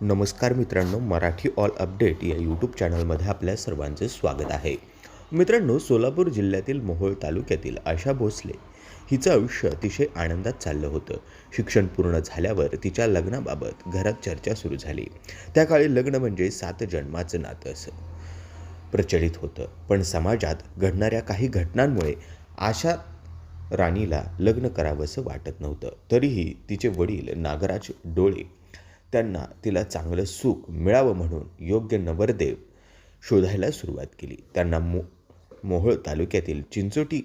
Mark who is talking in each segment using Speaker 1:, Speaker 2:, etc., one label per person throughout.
Speaker 1: नमस्कार मित्रांनो Marathi all update या यूट्यूब चॅनलमध्ये आपल्या सर्वांचे स्वागत आहे. मित्रांनो सोलापूर जिल्ह्यातील मोहोळ तालुक्यातील आशा भोसले हिचं आयुष्य अतिशय आनंदात चाललं होतं. शिक्षण पूर्ण झाल्यावर तिच्या लग्नाबाबत घरात चर्चा सुरू झाली. त्या काळी लग्न म्हणजे सात जन्माचं नातं असं प्रचलित होतं. पण समाजात घडणाऱ्या काही घटनांमुळे आशा राणीला लग्न करावंसं वाटत नव्हतं. तरीही तिचे वडील नागराज डोळे त्यांना तिला चांगलं सुख मिळावं म्हणून योग्य नवरदेव शोधायला सुरुवात केली. त्यांना मो मोहोळ तालुक्यातील चिंचोटी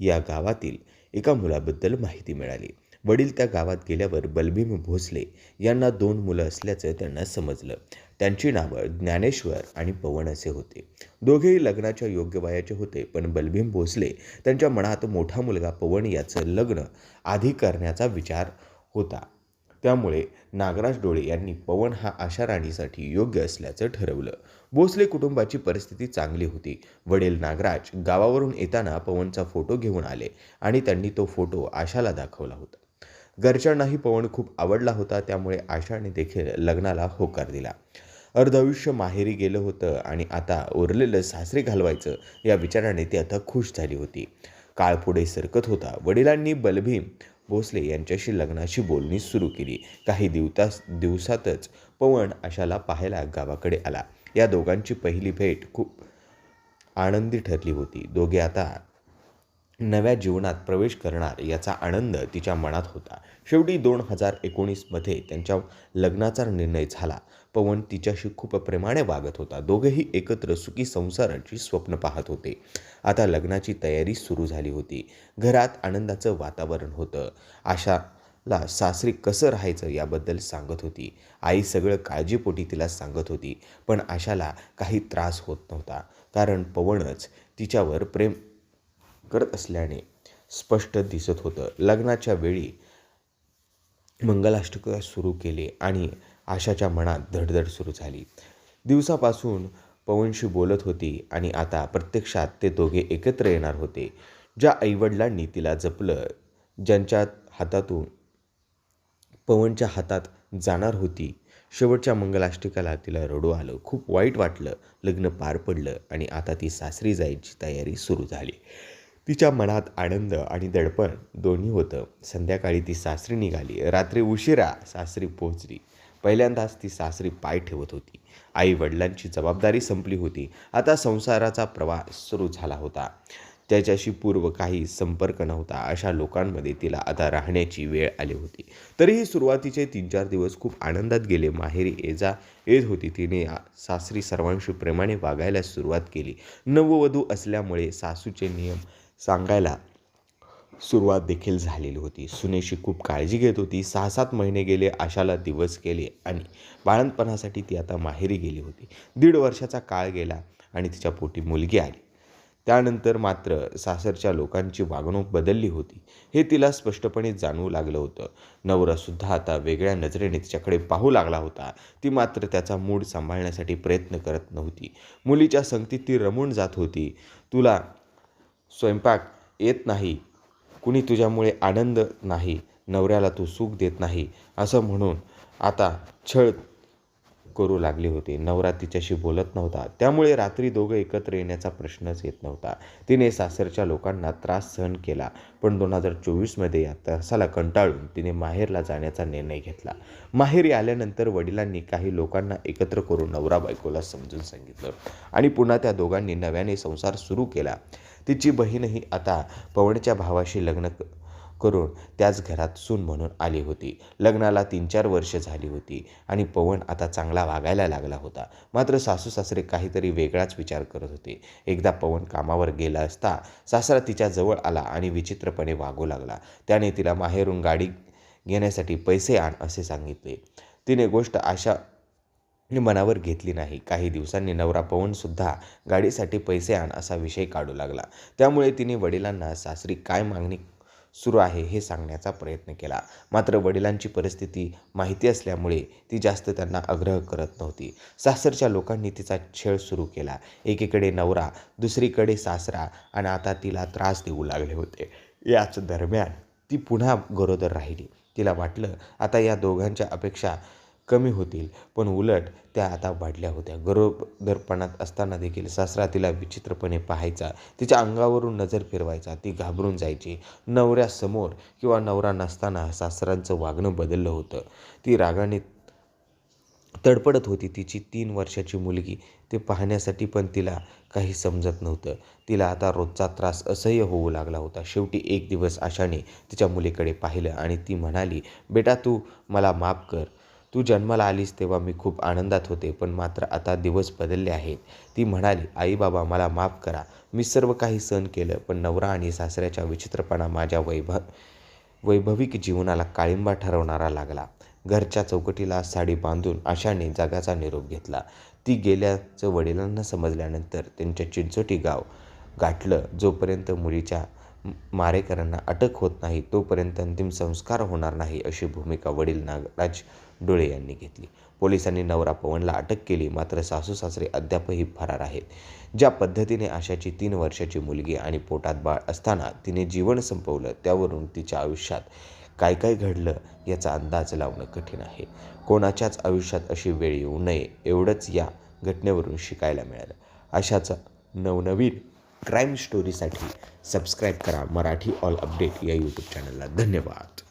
Speaker 1: या गावातील एका मुलाबद्दल माहिती मिळाली. वडील त्या गावात गेल्यावर बलभीम भोसले यांना दोन मुलं असल्याचं त्यांना समजलं. त्यांची नावं ज्ञानेश्वर आणि पवन असे होते. दोघेही लग्नाच्या योग्य वयाचे होते पण बलभीम भोसले त्यांच्या मनात मोठा मुलगा पवन याचं लग्न आधी करण्याचा विचार होता. त्यामुळे नागराज डोळे यांनी पवन हा आशा राणीसाठी योग्य असल्याचं ठरवलं. भोसले कुटुंबाची परिस्थिती चांगली होती. वडील नागराज गावावरून येताना पवनचा फोटो घेऊन आले आणि त्यांनी तो फोटो आशाला दाखवला होता. घरच्यांनाही पवन खूप आवडला होता त्यामुळे आशाने देखील लग्नाला होकार दिला. अर्धआयुष्य माहेरी गेलं होतं आणि आता उरलेलं सासरे घालवायचं या विचाराने ती आता खुश झाली होती. काळ पुढे सरकत होता. वडिलांनी बलभीम भोसले यांच्याशी लग्नाची बोलणी सुरू केली. काही दिवतास दिवसातच पवन आशाला पाहायला गावाकडे आला. या दोघांची पहिली भेट खूप आनंदी ठरली होती. दोघे आता नव्या जीवनात प्रवेश करणार याचा आनंद तिच्या मनात होता. शेवटी दोन हजार एकोणीसमध्ये त्यांच्या लग्नाचा निर्णय झाला. पवन तिच्याशी खूप प्रेमाने वागत होता. दोघेही एकत्र सुखी संसाराची स्वप्न पाहत होते. आता लग्नाची तयारी सुरू झाली होती. घरात आनंदाचं वातावरण होतं. आशाला सासरी कसं राहायचं याबद्दल सांगत होती. आई सगळं काळजीपोटी तिला सांगत होती पण आशाला काही त्रास होत नव्हता. कारण पवनच तिच्यावर प्रेम करत असल्याने स्पष्ट दिसत होतं. लग्नाच्या वेळी मंगलाष्टक सुरू केले आणि आशाच्या मनात धडधड सुरू झाली. दिवसापासून पवनशी बोलत होती आणि आता प्रत्यक्षात ते दोघे एकत्र येणार होते. ज्या आईवडिलांनी तिला जपलं ज्यांच्या हातातून पवनच्या हातात जाणार होती शेवटच्या मंगलाष्टिकाला तिला रडू आलं. खूप वाईट वाटलं. लग्न पार पडलं आणि आता ती सासरी जायची तयारी सुरू झाली. तिच्या मनात आनंद आणि दडपण दोन्ही होतं. संध्याकाळी ती सासरी निघाली. रात्री उशिरा सासरी पोहोचली. पहिल्यांदाच ती सासरी पाय ठेवत होती. आई वडिलांची जबाबदारी संपली होती. आता संसाराचा प्रवास सुरू झाला होता. त्याच्याशी पूर्व काही संपर्क नव्हता. अशा लोकांमध्ये तिला आता राहण्याची वेळ आली होती. तरीही सुरुवातीचे तीन चार दिवस खूप आनंदात गेले. माहेरी एजा येत होती तिने. सासरी सर्वांशी प्रेमाने वागायला सुरुवात केली. नववधू असल्यामुळे सासूचे नियम सांगायला सुरुवात देखील झालेली होती. सुनेशी खूप काळजी घेत होती. सहा सात महिने गेले आशाला दिवस गेले आणि बाळंतपणासाठी ती आता माहेरी गेली होती. दीड वर्षाचा काळ गेला आणि तिच्या पोटी मुलगी आली. त्यानंतर मात्र सासरच्या लोकांची वागणूक बदलली होती. हे तिला स्पष्टपणे जाणवू लागलं होतं. नवरासुद्धा आता वेगळ्या नजरेने तिच्याकडे पाहू लागला होता. ती मात्र त्याचा मूड सांभाळण्यासाठी प्रयत्न करत नव्हती. मुलीच्या संगतीत ती रमून जात होती. तुला स्वयंपाक येत नाही. कुणी तुझ्यामुळे आनंद नाही नवऱ्याला तू सुख देत नाही असं म्हणून आता छळ करू लागले होते. नवरा तिच्याशी बोलत नव्हता. त्यामुळे रात्री दोघं एकत्र येण्याचा प्रश्नच येत नव्हता. तिने सासरच्या लोकांना त्रास सहन केला पण दोन हजार चोवीसमध्ये या त्रासाला कंटाळून तिने माहेरला जाण्याचा निर्णय घेतला. माहेरी आल्यानंतर वडिलांनी काही लोकांना एकत्र करून नवरा बायकोला समजून सांगितलं आणि पुन्हा त्या दोघांनी नव्याने संसार सुरू केला. तिची बहीणही आता पवनच्या भावाशी लग्न करून त्याच घरात सून म्हणून आली होती. लग्नाला तीन चार वर्ष झाली होती आणि पवन आता चांगला वागायला लागला होता. मात्र सासू सासरे काहीतरी वेगळाच विचार करत होते. एकदा पवन कामावर गेला असता सासरा तिच्या जवळ आला आणि विचित्रपणे वागू लागला. त्याने तिला माहेरून गाडी घेण्यासाठी पैसे आण असे सांगितले. तिने गोष्ट अशा मी मनावर घेतली नाही. काही दिवसांनी नवरा पवनसुद्धा गाडीसाठी पैसे आण असा विषय काढू लागला. त्यामुळे तिने वडिलांना सासरी काय मागणी सुरू आहे हे सांगण्याचा प्रयत्न केला. मात्र वडिलांची परिस्थिती माहिती असल्यामुळे ती जास्त त्यांना आग्रह करत नव्हती. सासरच्या लोकांनी तिचा छेळ सुरू केला. एकीकडे नवरा दुसरीकडे सासरा आणि आता तिला त्रास देऊ लागले होते. याच दरम्यान ती पुन्हा गरोदर राहिली. तिला वाटलं आता या दोघांच्या अपेक्षा कमी होतील. पण उलट त्या आता वाढल्या होत्या. गरोदरपणात असताना देखील सासरा तिला विचित्रपणे पाहायचा. तिच्या अंगावरून नजर फिरवायचा. ती घाबरून जायची. नवऱ्यासमोर किंवा नवरा नसताना सासरांचं वागणं बदललं होतं. ती रागाने तडपडत होती. तिची तीन वर्षाची मुलगी. ते पाहण्यासाठी पण तिला काही समजत नव्हतं. तिला आता रोजचा त्रास असह्य होऊ लागला होता. शेवटी एक दिवस आशाने तिच्या मुलीकडे पाहिलं आणि ती म्हणाली बेटा तू मला माफ कर. तू जन्माला आलीस तेव्हा मी खूप आनंदात होते पण मात्र आता दिवस बदलले आहेत. ती म्हणाली आई बाबा मला माफ करा. मी सर्व काही सहन केलं पण नवरा आणि सासऱ्याच्या विचित्रपणा माझ्या वैभव वैभविक जीवनाला काळिंबा ठरवणारा लागला. घरच्या चौकटीला साडी बांधून आशाने जगाचा निरोप घेतला. ती गेल्याचं वडिलांना समजल्यानंतर त्यांच्या चिंचोटी गाव गाठलं. जोपर्यंत मुलीच्या मारेकरांना अटक होत नाही तोपर्यंत अंतिम संस्कार होणार नाही अशी भूमिका वडील नागराज डोळे यांनी घेतली. पोलिसांनी नवरा पवनला अटक केली मात्र सासू सासरे अद्यापही फरार आहेत. ज्या पद्धतीने आशाची तीन वर्षाची मुलगी आणि पोटात बाळ असताना तिने जीवन संपवलं त्यावरून तिच्या आयुष्यात काय काय घडलं याचा अंदाज लावणं कठीण आहे. कोणाच्याच आयुष्यात अशी वेळ येऊ नये एवढंच या घटनेवरून शिकायला मिळालं. अशाच नवनवीन क्राईम स्टोरीसाठी सबस्क्राईब करा मराठी ऑल अपडेट या यूट्यूब चॅनलला. धन्यवाद.